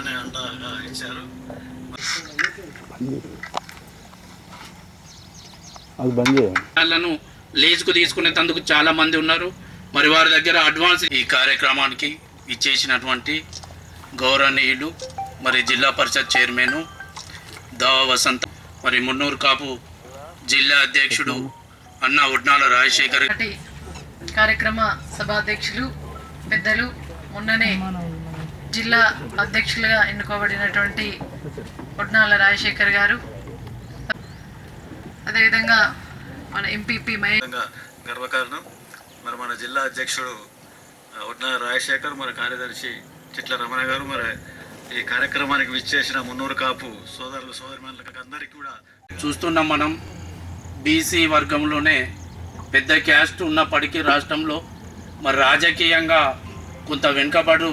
అనే అండగా ఇచ్చారు. అది బంద్ లీజుకు తీసుకునేందుకు చాలా మంది ఉన్నారు. మరి వారి దగ్గర అడ్వాన్స్ ఈ కార్యక్రమానికి ఇచ్చేసినటువంటి గౌరవనీయులు మరి జిల్లా పరిషత్ చైర్మన్ దావ వసంత మరి మున్నూరు కాపు జిల్లా అధ్యక్షుడు అన్న ఉడ్నాల రాజశేఖర్. కార్యక్రమ సభాధ్యక్షులు పెద్దలు మొన్ననే జిల్లా అధ్యక్షులుగా ఎన్నుకోబడినటువంటి పొడ్నాల రాజశేఖర్ గారు. అదేవిధంగా మన ఎంపీపీ మహేష్ విధంగా గర్వకారణం మరి మన జిల్లా అధ్యక్షుడు ఉడ్న రాజశేఖర్ మన కార్యదర్శి చిట్ల రమణ గారు మరి ఈ కార్యక్రమానికి విచ్చేసిన మున్నూరు కాపు సోదరులు సోదరిమణులకు అందరికీ కూడా చూస్తున్నాం మనం బీసీ వర్గంలోనే పెద్ద క్యాస్ట్ ఉన్నప్పటికీ రాష్ట్రంలో మరి రాజకీయంగా కొంత వెనుకబడు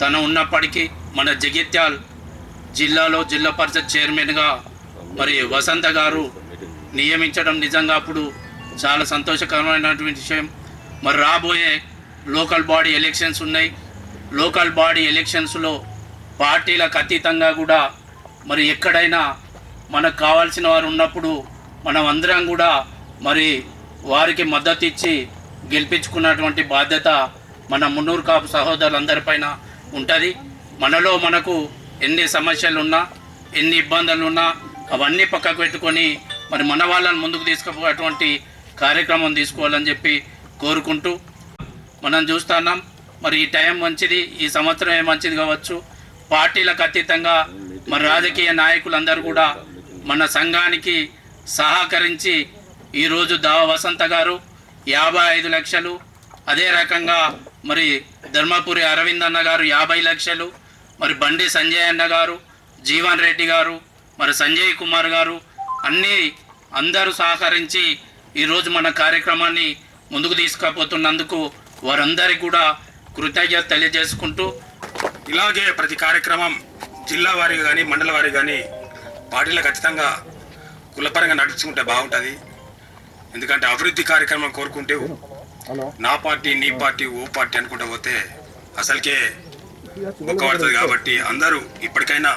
తన ఉన్నప్పటికీ మన జగిత్యాల్ జిల్లాలో జిల్లా పరిషత్ చైర్మన్గా మరి వసంత గారు నియమించడం నిజంగా అప్పుడు చాలా సంతోషకరమైనటువంటి విషయం. మరి రాబోయే లోకల్ బాడీ ఎలక్షన్స్ ఉన్నాయి. లోకల్ బాడీ ఎలక్షన్స్లో పార్టీలకు అతీతంగా కూడా మరి ఎక్కడైనా మనకు కావాల్సిన వారు ఉన్నప్పుడు మనం అందరం కూడా మరి వారికి మద్దతు ఇచ్చి గెలిపించుకున్నటువంటి బాధ్యత మన మున్నూరు కాపు సహోదరులందరిపైన ఉంటుంది. మనలో మనకు ఎన్ని సమస్యలు ఉన్నా ఎన్ని ఇబ్బందులు ఉన్నా అవన్నీ పక్కకు పెట్టుకొని మరి మన వాళ్ళని ముందుకు తీసుకుపోయేటువంటి కార్యక్రమం తీసుకోవాలని చెప్పి కోరుకుంటూ మనం చూస్తున్నాం మరి ఈ టైం మంచిది ఈ సంవత్సరమే మంచిది కావచ్చు. పార్టీలకు అతీతంగా మరి రాజకీయ నాయకులందరూ కూడా మన సంఘానికి సహకరించి ఈరోజు దావ వసంత గారు యాభై ఐదు లక్షలు అదే రకంగా మరి ధర్మపురి అరవింద్ అన్న గారు యాభై లక్షలు మరి బండి సంజయ్ అన్న గారు జీవన్ రెడ్డి గారు మరి సంజయ్ కుమార్ గారు అన్నీ అందరూ సహకరించి ఈరోజు మన కార్యక్రమాన్ని ముందుకు తీసుకుపోతున్నందుకు వారందరికీ కూడా కృతజ్ఞత తెలియజేసుకుంటూ ఇలాగే ప్రతి కార్యక్రమం జిల్లా వారికి కానీ మండల వారికి కానీ పార్టీలకు ఖచ్చితంగా కులపరంగా నడుచుకుంటే బాగుంటుంది. ఎందుకంటే అభివృద్ధి కార్యక్రమం కోరుకుంటే నా పార్టీ నీ పార్టీ ఓ పార్టీ అనుకుంటా పోతే అసలుకే పడుతుంది కాబట్టి అందరూ ఇప్పటికైనా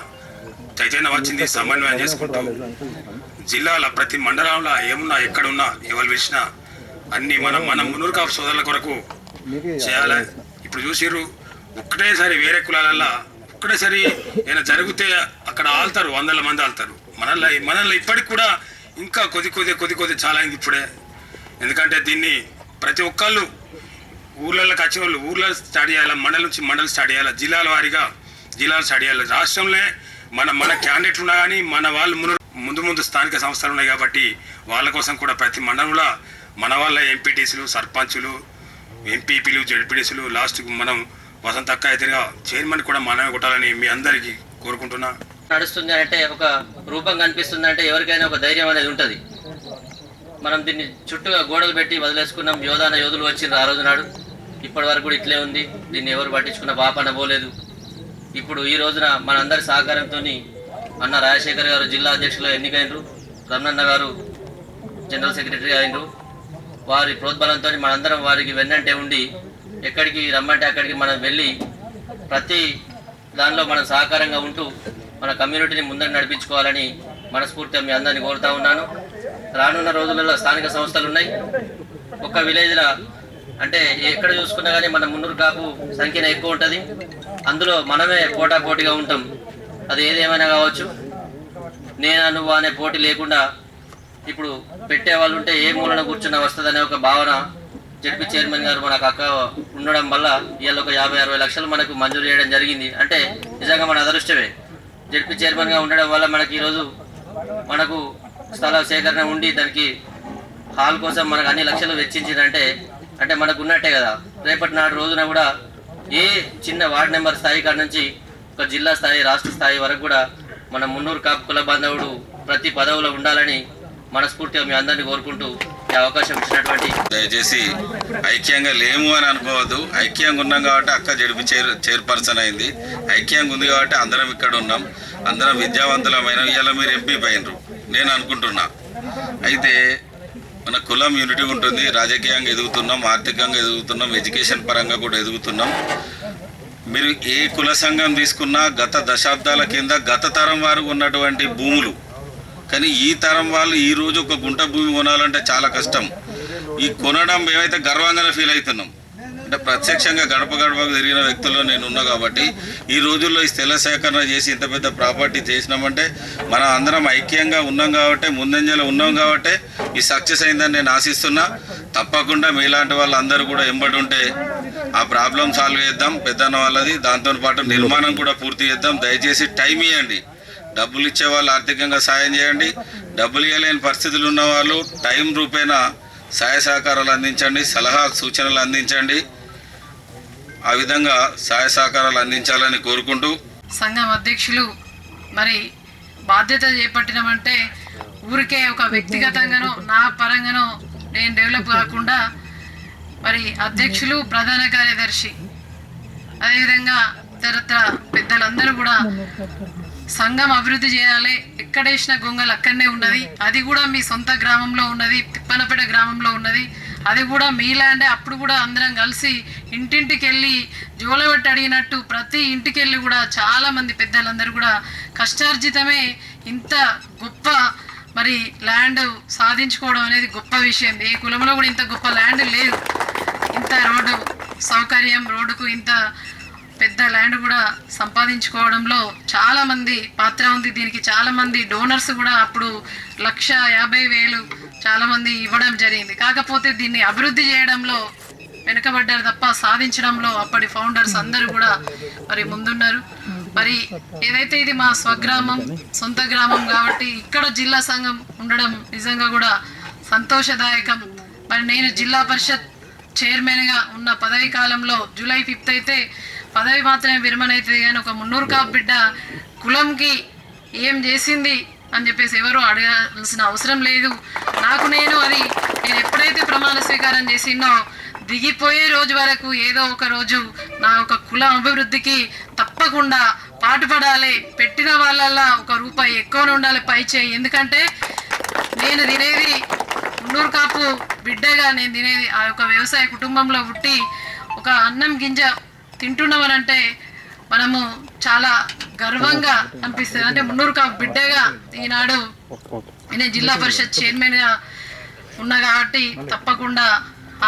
చైతన్యం వచ్చింది సమన్వయం చేసుకుంటూ. జిల్లాల ప్రతి మండలంలో ఏమున్నా ఎక్కడున్నా ఎవరు పిలిచినా అన్ని మనం మనం మున్నూరు కాపు సోదరుల కొరకు చేయాలి. ఇప్పుడు చూసిర్రు ఒక్కటేసారి వేరే కులాలల్లో ఒక్కటేసారి ఏమైనా జరిగితే అక్కడ ఆల్తారు వందల మంది ఆల్తారు. మనల్ని మనల్ని ఇప్పటికి కూడా ఇంకా కొద్ది కొద్ది కొద్ది కొద్ది చాలా అయింది ఇప్పుడే. ఎందుకంటే దీన్ని ప్రతి ఒక్కళ్ళు ఊర్లలో వచ్చే వాళ్ళు ఊర్లో స్టార్ట్ చేయాలి మండలం నుంచి మండలం స్టార్ట్ చేయాలి జిల్లాల వారీగా జిల్లాలు స్టార్ట్ చేయాలి. రాష్ట్రంలో మన మన క్యాండిడేట్లు ఉన్నా కానీ మన వాళ్ళు ముందు ముందు ముందు స్థానిక సంస్థలు ఉన్నాయి కాబట్టి వాళ్ళ కోసం కూడా ప్రతి మండలంలో మన వాళ్ళ ఎంపీటీసీలు సర్పంచులు ఎంపీపీలు జడ్పీటీసీలు లాస్ట్కు మనం వసంత అక్క ఎదురుగా చైర్మన్ కూడా మనమే కొట్టాలని మీ అందరికీ కోరుకుంటున్నా. నడుస్తుంది అంటే ఒక రూపం కనిపిస్తుంది అంటే ఎవరికైనా ఒక ధైర్యం అనేది ఉంటుంది. మనం దీన్ని చుట్టూ గోడలు పెట్టి వదిలేసుకున్నాం. యోధాన యోధులు వచ్చిండ్రు ఆ రోజు నాడు. ఇప్పటి వరకు కూడా ఇట్లే ఉంది. దీన్ని ఎవరు పట్టించుకున్న పాపన పోలేదు ఇప్పుడు ఈ రోజున మనందరి సహకారంతో అన్న రాజశేఖర్ గారు జిల్లా అధ్యక్షులు ఎన్నికైనరు రమణన్న గారు జనరల్ సెక్రటరీ అయినరు. వారి ప్రోద్బలంతో మనందరం వారికి వెన్నంటే ఉండి ఎక్కడికి రమ్మంటే అక్కడికి మనం వెళ్ళి ప్రతి దానిలో మనం సహకారంగా ఉంటూ మన కమ్యూనిటీని ముందర నడిపించుకోవాలని మనస్ఫూర్తిగా మీ అందరిని కోరుతా ఉన్నాను. రానున్న రోజులలో స్థానిక సంస్థలు ఉన్నాయి. ఒక్క విలేజ్లో అంటే ఎక్కడ చూసుకున్నా కానీ మన మున్నూరు కాపు సంఖ్యన ఎక్కువ ఉంటుంది. అందులో మనమే పోటా పోటీగా ఉంటాం. అది ఏదేమైనా కావచ్చు. నేను నువ్వు అనే పోటీ లేకుండా ఇప్పుడు పెట్టే వాళ్ళు ఉంటే ఏ మూలన కూర్చున్న వస్తుందనే ఒక భావన జడ్పీ చైర్మన్ గారు మనకు అక్క ఉండడం వల్ల ఇవాళ ఒక యాభై అరవై లక్షలు మనకు మంజూరు చేయడం జరిగింది. అంటే నిజంగా మన అదృష్టమే. జడ్పీ చైర్మన్గా ఉండడం వల్ల మనకి ఈరోజు మనకు స్థల సేకరణ ఉండి దానికి హాల్ కోసం మనకు అన్ని లక్షలు వెచ్చించిందంటే అంటే మనకు ఉన్నట్టే కదా. రేపటి నాడు రోజున కూడా ఏ చిన్న వార్డ్ నెంబర్ స్థాయి కాడ నుంచి ఒక జిల్లా స్థాయి రాష్ట్ర స్థాయి వరకు కూడా మన మున్నూరు కాపు కుల బాంధవుడు ప్రతి పదవిలో ఉండాలని మనస్ఫూర్తిగా మీ అందరినీ కోరుకుంటూ అవకాశం ఇచ్చినటువంటి దయచేసి ఐక్యంగా లేము అని అనుకోవద్దు. ఐక్యంగా ఉన్నాం కాబట్టి అక్క జడిపి చైర్ చైర్పర్సన్ అయింది. ఐక్యంగా ఉంది కాబట్టి అందరం ఇక్కడ ఉన్నాం. అందరం విద్యావంతులమైన ఇలా మీరు ఎంపీ పైనరు నేను అనుకుంటున్నా. అయితే మన కులం యూనిటీ ఉంటుంది. రాజకీయంగా ఎదుగుతున్నాం ఆర్థికంగా ఎదుగుతున్నాం ఎడ్యుకేషన్ పరంగా కూడా ఎదుగుతున్నాం. మీరు ఏ కుల సంఘం తీసుకున్నా గత దశాబ్దాల కింద గత తరం వారు ఉన్నటువంటి భూములు కానీ ఈ తరం వాళ్ళు ఈ రోజు ఒక గుంట భూమి కొనాలంటే చాలా కష్టం. ఈ కొనడం మేమైతే గర్వంగానే ఫీల్ అవుతున్నాం. అంటే ప్రత్యక్షంగా గడప గడపకు తిరిగిన వ్యక్తుల్లో నేను ఉన్నా కాబట్టి ఈ రోజుల్లో ఈ స్థల సేకరణ చేసి ఇంత పెద్ద ప్రాపర్టీ చేసినామంటే మనం అందరం ఐక్యంగా ఉన్నాం కాబట్టి ముందంజలో ఉన్నాం కాబట్టి ఈ సక్సెస్ అయిందని నేను ఆశిస్తున్నా. తప్పకుండా మీలాంటి వాళ్ళందరూ కూడా ఎంబడి ఉంటే ఆ ప్రాబ్లం సాల్వ్ చేద్దాం. పెద్దన్న వాళ్ళది దాంతో పాటు నిర్మాణం కూడా పూర్తి చేద్దాం. దయచేసి టైం ఇవ్వండి డబ్బులు ఇచ్చే వాళ్ళు ఆర్థికంగా సాయం చేయండి. డబ్బులు ఇవ్వలేని పరిస్థితులు ఉన్నవాళ్ళు టైం రూపేణా సహాయ సహకారాలు అందించండి సలహా సూచనలు అందించండి. ఆ విధంగా సహాయ సహకారాలు అందించాలని కోరుకుంటూ సంఘం అధ్యక్షులు మరి బాధ్యత చేపట్టినామంటే ఊరికే ఒక వ్యక్తిగతంగానో నా పరంగానో నేను డెవలప్ కాకుండా మరి అధ్యక్షులు ప్రధాన కార్యదర్శి అదేవిధంగా ఇతరత్ర పెద్దలందరూ కూడా సంఘం అభివృద్ధి చేయాలి. ఎక్కడ వేసిన గొంగలు అక్కడనే ఉన్నది. అది కూడా మీ సొంత గ్రామంలో ఉన్నది. తిప్పనపేట గ్రామంలో ఉన్నది. అది కూడా మీ ల్యాండే. అప్పుడు కూడా అందరం కలిసి ఇంటింటికి వెళ్ళి జోలబెట్టి అడిగినట్టు ప్రతి ఇంటికి వెళ్ళి కూడా చాలా మంది పెద్దలందరూ కూడా కష్టార్జితమే ఇంత గొప్ప మరి ల్యాండ్ సాధించుకోవడం అనేది గొప్ప విషయం. ఏ కులంలో కూడా ఇంత గొప్ప ల్యాండ్ లేదు. ఇంత రోడ్డు సౌకర్యం రోడ్డుకు ఇంత పెద్ద ల్యాండ్ కూడా సంపాదించుకోవడంలో చాలా మంది పాత్ర ఉంది. దీనికి చాలా మంది డోనర్స్ కూడా అప్పుడు లక్ష యాభై వేలు చాలా మంది ఇవ్వడం జరిగింది. కాకపోతే దీన్ని అభివృద్ధి చేయడంలో వెనుకబడ్డారు తప్ప సాధించడంలో అప్పటి ఫౌండర్స్ అందరూ కూడా మరి ముందున్నారు. మరి ఏదైతే ఇది మా స్వగ్రామం సొంత గ్రామం కాబట్టి ఇక్కడ జిల్లా సంఘం ఉండడం నిజంగా కూడా సంతోషదాయకం. మరి నేను జిల్లా పరిషత్ చైర్మన్గా ఉన్న పదవి కాలంలో జూలై ఫిఫ్త్ అయితే పదవి మాత్రమే విరమణ అవుతుంది కానీ ఒక మున్నూరు కాపు బిడ్డ కులంకి ఏం చేసింది అని చెప్పేసి ఎవరు అడగాల్సిన అవసరం లేదు. నాకు నేను అది నేను ఎప్పుడైతే ప్రమాణ స్వీకారం చేసినో దిగిపోయే రోజు వరకు ఏదో ఒక రోజు నా యొక్క కుల అభివృద్ధికి తప్పకుండా పాటుపడాలి. పెట్టిన వాళ్ళల్లా ఒక రూపాయి ఎక్కువనే ఉండాలి పై చేయి. ఎందుకంటే నేను తినేది మున్నూరు కాపు బిడ్డగా నేను తినేది ఆ యొక్క వ్యవసాయ కుటుంబంలో పుట్టి ఒక అన్నం గింజ తింటున్నామనంటే మనము చాలా గర్వంగా అనిపిస్తుంది. అంటే మున్నూరు కాపు బిడ్డగా ఈనాడు నేను జిల్లా పరిషత్ చైర్మన్గా ఉన్నా కాబట్టి తప్పకుండా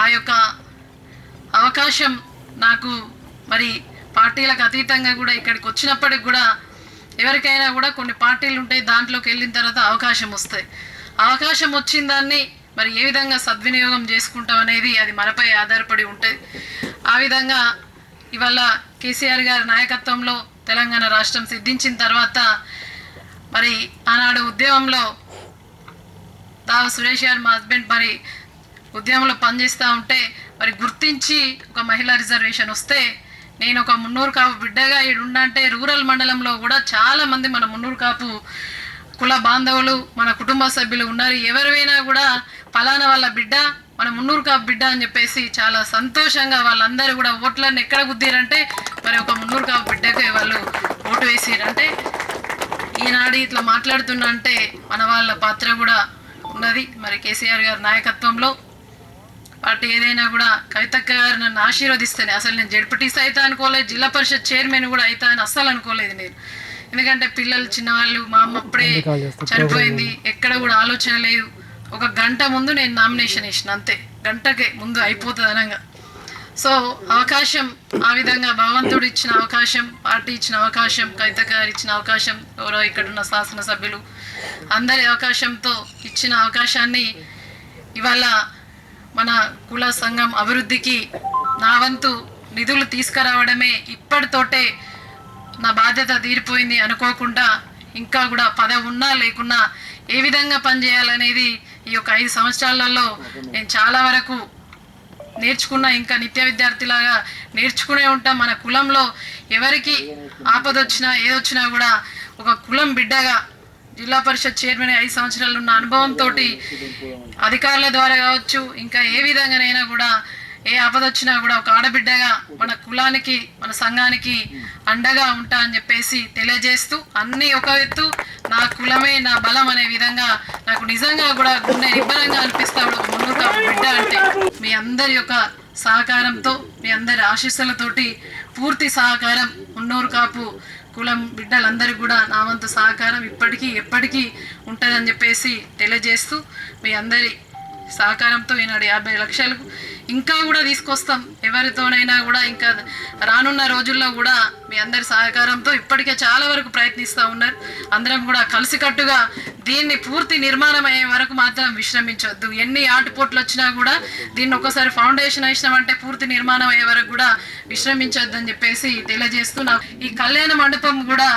ఆ యొక్క అవకాశం నాకు మరి పార్టీలకు అతీతంగా కూడా ఇక్కడికి వచ్చినప్పటికి కూడా ఎవరికైనా కూడా కొన్ని పార్టీలు ఉంటాయి దాంట్లోకి వెళ్ళిన తర్వాత అవకాశం వస్తాయి. అవకాశం వచ్చిన దాన్ని మరి ఏ విధంగా సద్వినియోగం చేసుకుంటాం అనేది అది మనపై ఆధారపడి ఉంటుంది. ఆ విధంగా ఇవాళ కేసీఆర్ గారి నాయకత్వంలో తెలంగాణ రాష్ట్రం సిద్ధించిన తర్వాత మరి ఆనాడు ఉద్యమంలో దావ సురేష్ గారు మా హస్బెండ్ మరి ఉద్యమంలో పనిచేస్తూ ఉంటే మరి గుర్తించి ఒక మహిళా రిజర్వేషన్ వస్తే నేను ఒక మున్నూరు కాపు బిడ్డగా ఉండంటే రూరల్ మండలంలో కూడా చాలామంది మన మున్నూరు కాపు కుల బాంధవులు మన కుటుంబ సభ్యులు ఉన్నారు. ఎవరివైనా కూడా ఫలానా వాళ్ళ బిడ్డ మన మున్నూరు కాపు బిడ్డ అని చెప్పేసి చాలా సంతోషంగా వాళ్ళందరూ కూడా ఓట్లన్నీ ఎక్కడ గుద్దిరంటే మరి ఒక మున్నూరు కాపు బిడ్డకి వాళ్ళు ఓటు వేసిరంటే ఈనాడు ఇట్లా మాట్లాడుతున్నా అంటే మన వాళ్ళ పాత్ర కూడా ఉన్నది. మరి కేసీఆర్ గారి నాయకత్వంలో పార్టీ ఏదైనా కూడా కవితక్క గారు నన్ను ఆశీర్వదిస్తేనే అసలు నేను జడ్పటీస్ అవుతా అనుకోలేదు జిల్లా పరిషత్ చైర్మన్ కూడా అవుతా అని అస్సలు అనుకోలేదు నేను. ఎందుకంటే పిల్లలు చిన్నవాళ్ళు మా అమ్మ అప్పుడే చనిపోయింది ఎక్కడ కూడా ఆలోచన లేదు. ఒక గంట ముందు నేను నామినేషన్ వేసిన అంతే. గంటకే ముందు అయిపోతుంది అనగా. సో అవకాశం ఆ విధంగా భగవంతుడు ఇచ్చిన అవకాశం పార్టీ ఇచ్చిన అవకాశం కవిత గారు ఇచ్చిన అవకాశం ఎవరో ఇక్కడ ఉన్న శాసనసభ్యులు అందరి అవకాశంతో ఇచ్చిన అవకాశాన్ని ఇవాళ మన కుల సంఘం అభివృద్ధికి నా వంతు నిధులు తీసుకురావడమే ఇప్పటితోటే నా బాధ్యత తీరిపోయింది అనుకోకుండా ఇంకా కూడా పదవి ఉన్నా లేకున్నా ఏ విధంగా పనిచేయాలనేది ఈ యొక్క ఐదు సంవత్సరాలలో నేను చాలా వరకు నేర్చుకున్న ఇంకా నిత్య విద్యార్థిలాగా నేర్చుకునే ఉంటాం. మన కులంలో ఎవరికి ఆపద వచ్చినా ఏదొచ్చినా కూడా ఒక కులం బిడ్డగా జిల్లా పరిషత్ చైర్మన్ ఐదు సంవత్సరాలు ఉన్న అనుభవంతో అధికారుల ద్వారా కావచ్చు ఇంకా ఏ విధంగానైనా కూడా ఏ ఆపద వచ్చినా కూడా ఒక ఆడబిడ్డగా మన కులానికి మన సంఘానికి అండగా ఉంటా అని చెప్పేసి తెలియజేస్తూ అన్ని ఒక ఎత్తు నా కులమే నా బలం అనే విధంగా నాకు నిజంగా కూడా గుండె నిబ్బరంగా అనిపిస్తా ఒక మున్నూరు బిడ్డ అంటే మీ అందరి యొక్క సహకారంతో మీ అందరి ఆశీస్సులతోటి పూర్తి సహకారం ఉన్నూరు కాపు కులం బిడ్డలందరూ కూడా నా వంతు సహకారం ఇప్పటికీ ఎప్పటికీ ఉంటుందని చెప్పేసి తెలియజేస్తూ మీ అందరి సహకారంతో ఈనాడు యాభై లక్షలకు ఇంకా కూడా తీసుకొస్తాం. ఎవరితోనైనా కూడా ఇంకా రానున్న రోజుల్లో కూడా మీ అందరి సహకారంతో ఇప్పటికే చాలా వరకు ప్రయత్నిస్తూ ఉన్నారు. అందరం కూడా కలిసికట్టుగా దీన్ని పూర్తి నిర్మాణం అయ్యే వరకు మాత్రం విశ్రమించొద్దు. ఎన్ని ఆటుపోట్లు వచ్చినా కూడా దీన్ని ఒకసారి ఫౌండేషన్ వేసినామంటే పూర్తి నిర్మాణం అయ్యే వరకు కూడా విశ్రమించొద్దు అని చెప్పేసి తెలియజేస్తూ ఈ కళ్యాణ మండపం కూడా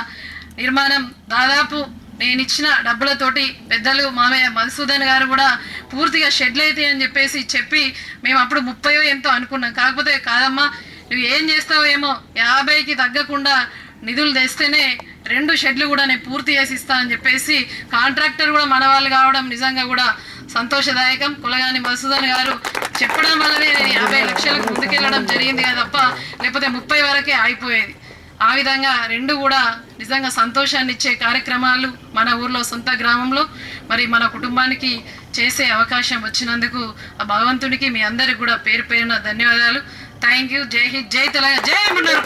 నిర్మాణం దాదాపు నేను ఇచ్చిన డబ్బులతోటి పెద్దలు మామయ్య మధుసూదన్ గారు కూడా పూర్తిగా షెడ్లు అయితే అని చెప్పేసి చెప్పి మేము అప్పుడు ముప్పయో ఎంతో అనుకున్నాం. కాకపోతే కాదమ్మా నువ్వు ఏం చేస్తావో ఏమో యాభైకి తగ్గకుండా నిధులు తెస్తేనే రెండు షెడ్లు కూడా నేను పూర్తి చేసి ఇస్తా అని చెప్పేసి కాంట్రాక్టర్ కూడా మన వాళ్ళు కావడం నిజంగా కూడా సంతోషదాయకం. కులగాని మధుసూదన్ గారు చెప్పడం వల్లనే నేను యాభై లక్షలకు ముందుకెళ్ళడం జరిగింది కదా తప్ప లేకపోతే ముప్పై వరకే అయిపోయేది ఆ విధంగా రెండు కూడా నిజంగా సంతోషాన్ని ఇచ్చే కార్యక్రమాలు మన ఊర్లో సొంత గ్రామంలో మరి మన కుటుంబానికి చేసే అవకాశం వచ్చినందుకు ఆ భగవంతునికి మీ అందరికి కూడా పేరు పేరున ధన్యవాదాలు. థ్యాంక్ యూ జై హింద్. జై తెలంగాణ. జై మున్నూరు